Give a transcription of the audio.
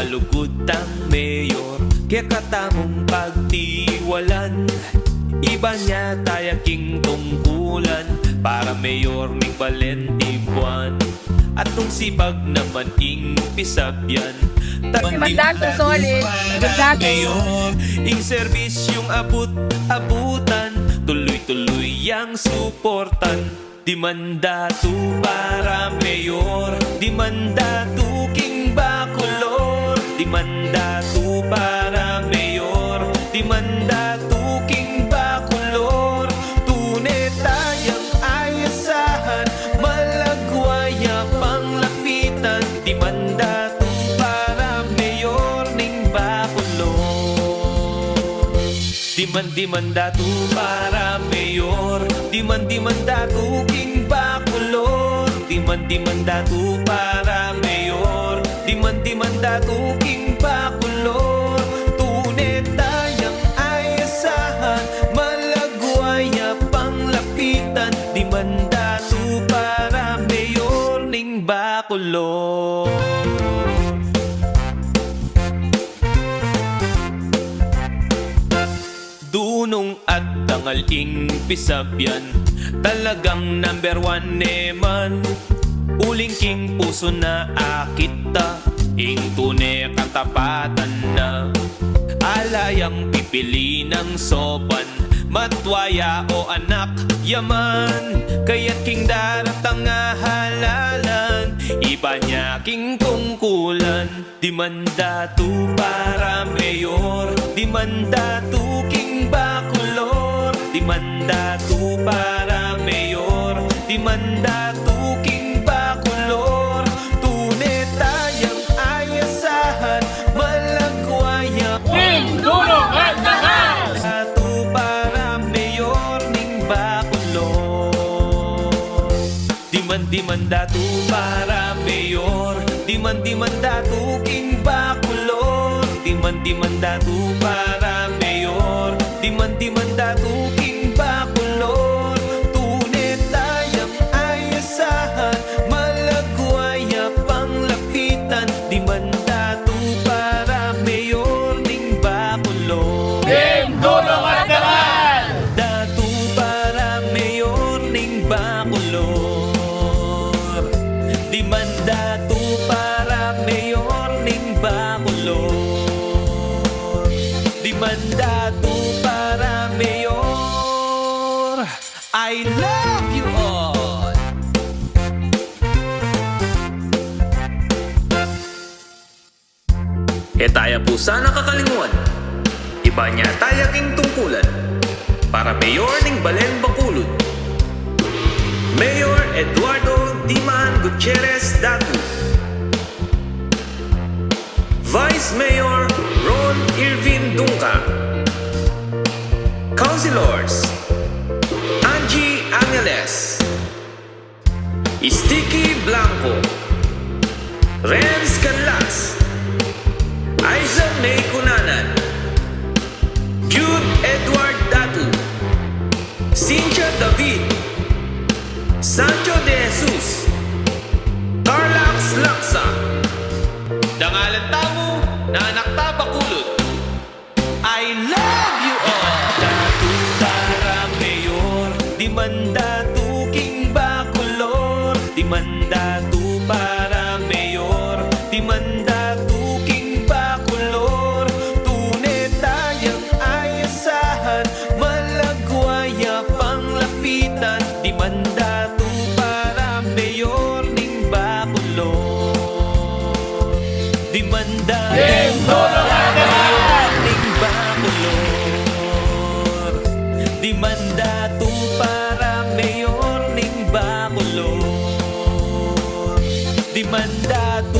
Malugod ang mayor Kaya katamong pagtiwalan Iba niya tayaking tungkulan Para mayor ning Valente Buwan At nung sipag naman ing pisabyan Mandag to solid. Mandag. Mayor Ing service yung abut-abutan Tuloy-tuloy ang suportan Di mandato para mayor Di man di man datu para mayor. Di man di man datu king bacolor Di man di man datu para mayor. Di man di man datu king bacolor Tunay tayang ayasahan Malagwaya panglapitan Di man datu para mayor ning bacolor at tangaling pisabyan Talagang number one neman Uling king puso na akita Ing tune katapatan na. Alayang pipili ng sopan Matwaya o anak yaman. Kaya't king daratang halalan Iba niya king tungkulan. Di mandatu para mayor Di mandatu king bacolor Di mandatu para mayor Di mandatu king bacolor Tunay tayang ayasahan Malagwaya Pindulong at takal! Mandatu para mayor ning bacolor Di man di mandatu para mayor Di man di mandatu king bacolor Di man di mandatu para mayor Di man di mandatu I love you all. E taya po sana kakalinguan Iba niya tayaking tungkulan Para mayor ning Balen Bakulod. Mayor Eduardo Diman Gutierrez Datu. Vice Mayor Ron Irvin Dunca. Councilors Sticky Blanco Renz Canlas Aiza May Kunanan Jude Edward Datu Cynthia David Sancho De Jesus Carlax Laksa Dangalan tamo na anak ta bakulot I love you all. Datu para mayor Di man datu king bacolor Di man datu para mayor. Di man datu king bacolor Tunay tayang ayasahan Malagwaya panglapitan Di man datu para mayor. Ning bacolor Di man datu Pindulong at takal! ning bacolor Di mandato